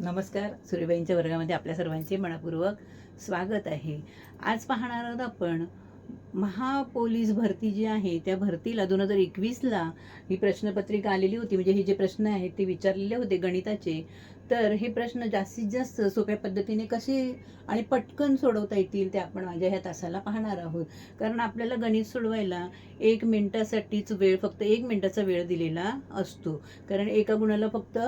नमस्कार. सूर्यबाईंच्या वर्गामध्ये आपल्या सर्वांचे मनपूर्वक स्वागत आहे. आज पाहणार आहोत आपण महापोलीस भरती जी आहे त्या भरतीला दोन हजार एकवीसला ही प्रश्नपत्रिका आलेली होती. म्हणजे हे जे प्रश्न आहेत ते विचारलेले होते गणिताचे. तर हे प्रश्न जास्तीत जास्त सोप्या पद्धतीने कसे आणि पटकन सोडवता येतील ते आपण माझ्या ह्या तासाला पाहणार आहोत. कारण आपल्याला गणित सोडवायला एक मिनिटासाठीच वेळ फक्त एक मिनिटाचा वेळ दिलेला असतो. कारण एका गुणाला फक्त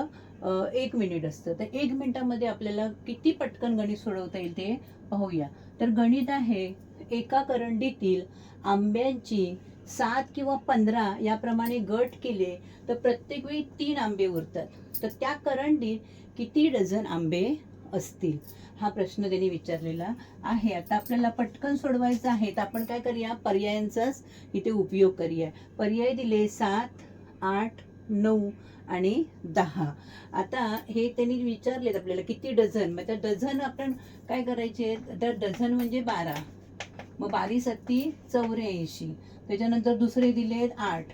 एक मिनिट असतं. तर एक मिनिटामध्ये आपल्याला किती पटकन गणित सोडवता येईल ते पाहूया. तर गणित आहे एका करंडीतील आंब्यांची सात किंवा पंधरा याप्रमाणे गट केले तर प्रत्येक वेळी तीन आंबे उरतात. तर त्या करंडीत किती डझन आंबे असतील? हा प्रश्न त्यांनी विचारलेला आहे. आता आपल्याला पटकन सोडवायचा आहे. तर आपण काय करूया? पर्यायांचाच इथे उपयोग करूया. पर्याय दिले सात आठ नऊ आणि दहा. आता हे त्यांनी विचारलेत आपल्याला किती डझन? मग त्या डझन आपण काय करायचे? तर डझन म्हणजे बारा. मग बारी सत्ती चौऱ्याऐंशी. त्याच्यानंतर दुसरे दिलेत आठ.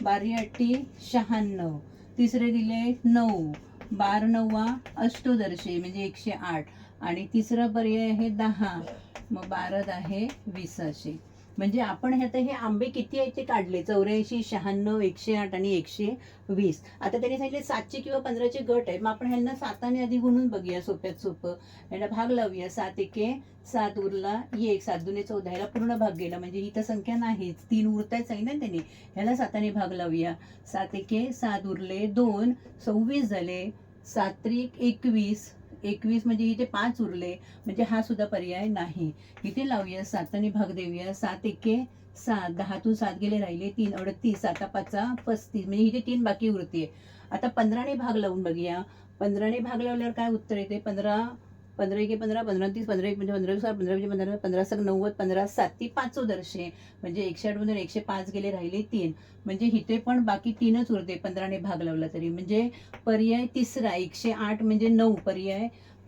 बारी अट्टी शहाण्णव. तिसरे दिले नऊ. बार नव्वा अष्टदर्शी म्हणजे एकशे आठ. आणि तिसरा पर्याय आहे दहा. मग बारा आहे विसाशे. म्हणजे आपण हे आता हे आंबे किती आहेत ते काढले? चौऱ्याऐंशी शहाण्णव एकशे आठ आणि एकशे वीस. आता त्यांनी सांगितले सातशे किंवा पंधराचे गट आहेत. मग आपण ह्यांना साताने आधी गुणून बघूया सोप्यात सोपं. ह्याला भाग लावूया. सात एके सात उरला एक सात दुने चौदा. ह्याला पूर्ण भाग गेला. म्हणजे ही तर संख्या नाहीच. तीन उरतायच सांगितलं ना त्यांनी. ह्याला साताने भाग लावूया. सात एके सात उरले दोन. सव्वीस झाले. सात त्रिक एकवीस. एकवीस म्हणजे इथे पाच उरले म्हणजे हा सुद्धा पर्याय नाही. इथे लावूया साताने भाग देऊया सात एके सात दहातून सात गेले राहिले तीन अडतीस साता पाचा पस्तीस म्हणजे इथे तीन बाकी उरते आता पंधराने भाग लावून बघूया. पंधराने भाग लावल्यावर काय उत्तर येते? पंधरा पंधरा एके पंधरा पंधरा तीस पंधरा एक म्हणजे पंधरा सात पंधरा म्हणजे पंधरा पंधरा सक नव्वद पंधरा सात ती पाच दर्शे म्हणजे एकशे आठ मधून एकशे पाच गेले राहिले तीन. म्हणजे इथे पण बाकी तीनच उरते पंधराने भाग लावला तरी. म्हणजे पर्याय तिसरा एकशे आठ म्हणजे नऊ पर्याय.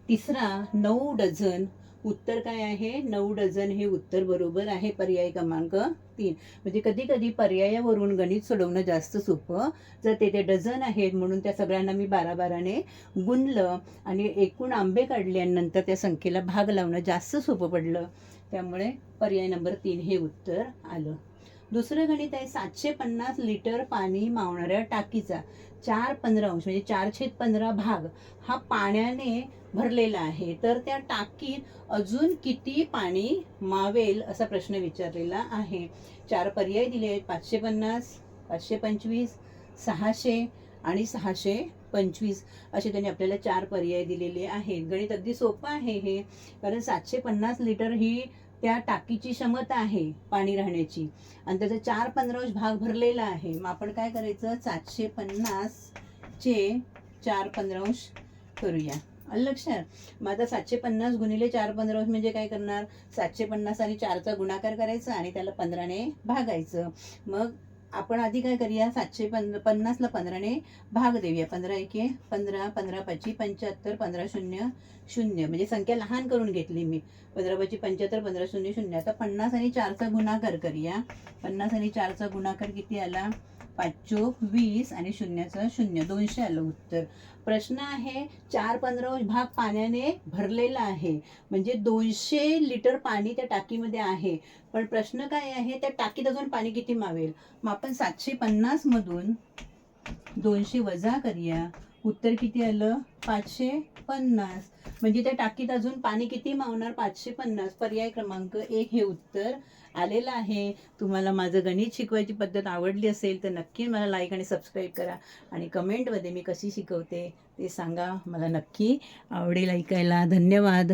तिसरा नऊ डझन उत्तर काय आहे? नऊ डझन हे उत्तर बरोबर आहे पर्याय क्रमांक तीन. म्हणजे कधी कधी पर्यायावरून गणित सोडवणं जास्त सोपं. जर ते ते डझन आहेत म्हणून त्या सगळ्यांना मी बारा बाराने गुणलं आणि एकूण आंबे काढले आणि नंतर त्या संख्येला भाग लावणं जास्त सोपं पडलं. त्यामुळे पर्याय नंबर तीन हे उत्तर आलं. दुसरं गणित आहे सातशे पन्नास लिटर पाणी मावणाऱ्या टाकीचा. चार पंधरा अंश म्हणजे चार छेद पंधरा भाग हा पाण्याने भरलेला आहे. तर त्या टाकीत अजून किती पाणी मावेल असा प्रश्न विचारलेला आहे. चार पर्याय दिले आहेत पाचशे पन्नास पाचशे पंचवीस सहाशे आणि सहाशे पंचवीस. असे त्यांनी आपल्याला चार पर्याय दिलेले आहेत. गणित अगदी सोपं आहे हे कारण सातशे पन्नास लिटर ही त्या टाकीची क्षमता आहे पाणी राहण्याची. आणि त्याचा चार पंधरावश भाग भरलेला आहे. मग आपण काय करायचं? सातशे पन्नास चे चार पंधरांश करूया लक्षात मग आता सातशे पन्नास गुणिले चार पंधरावश म्हणजे काय करणार? सातशे पन्नास आणि चारचा गुणाकार करायचा आणि त्याला पंधराने भागायचं. मग आपण आधी काय करूया? सातशे पन पन्नासला पंधराने भाग देऊया. पंधरा एके पंधरा पंधरा पाची पंच्याहत्तर पंधरा शून्य शून्य. म्हणजे संख्या लहान करून घेतली मी. पंधरा पाची पंच्याहत्तर पंधरा शून्य शून्य. आता पन्नास आणि चारचा गुणाकार करूया. पन्नास आणि चारचा गुणाकार किती आला? पाच चोक वीस आणि शून्याचं शून्य. दोनशे आलं उत्तर. प्रश्न आहे चार पंधरा भाग पाण्याने भरलेला आहे. म्हणजे दोनशे लिटर पाणी त्या टाकीमध्ये आहे. पण प्रश्न काय आहे त्या टाकीत अजून पाणी किती मावेल? मग आपण सातशे पन्नास मधून दोनशे वजा करूया. उत्तर किती आलं? पाचशे पन्नास. म्हणजे त्या टाकीत अजून पाणी किती मावणार? पाचशे पन्नास. पर्याय क्रमांक एक हे उत्तर आलेलं आहे. तुम्हाला माझं गणित शिकवायची पद्धत आवडली असेल तर नक्की मला लाईक आणि सबस्क्राईब करा. आणि कमेंटमध्ये मी कशी शिकवते ते सांगा. मला नक्की आवडेल ऐकायला. धन्यवाद.